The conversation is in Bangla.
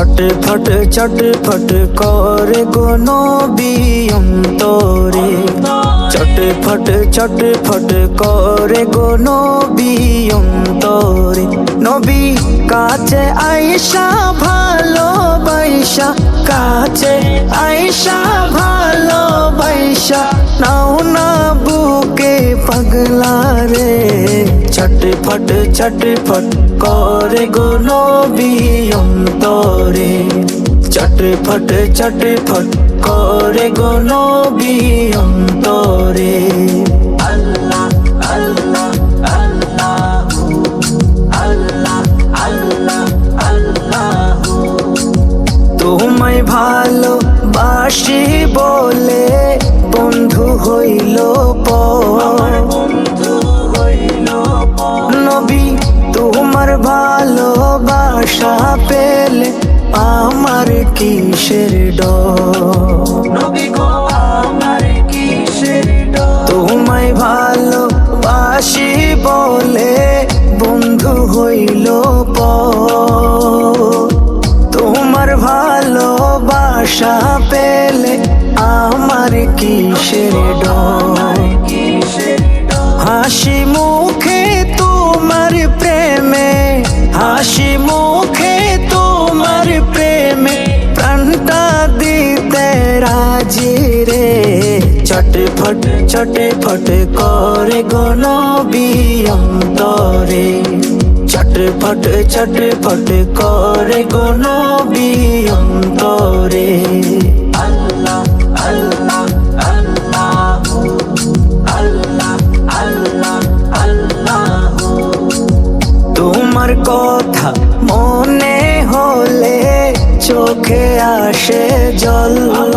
চটফট চটফট করে গো নবী অন্তরে চটফট চটফট করে গো নবী অন্তরে। নবী কাছে আইসা ভালোবাসা কাছে আইসা ভালোবাসা নাও চটফট চটফট করে গো নবী অন্তরে চটফট চটফট করে গো নবী অন্তরে আল্লাহ আল্লাহ আল্লাহ আল্লাহ আল্লাহ আল্লাহ তোমায় ভালো বাসি বলে বন্ধু হইল বন্ধু ভালোবাসা পেলে আমার কিসের তোমায় ভালোবাসি বলে বন্ধু হইল তোমার ভালোবাসা পেলে আমার কিসের ডর? রে। চটফট চটফট করে গনবী অন্তরে। চটফট চটফট করে গনবী অন্তরে। আল্লাহ আল্লাহ তোমার কথা মনে হলে চোখে আসে জল।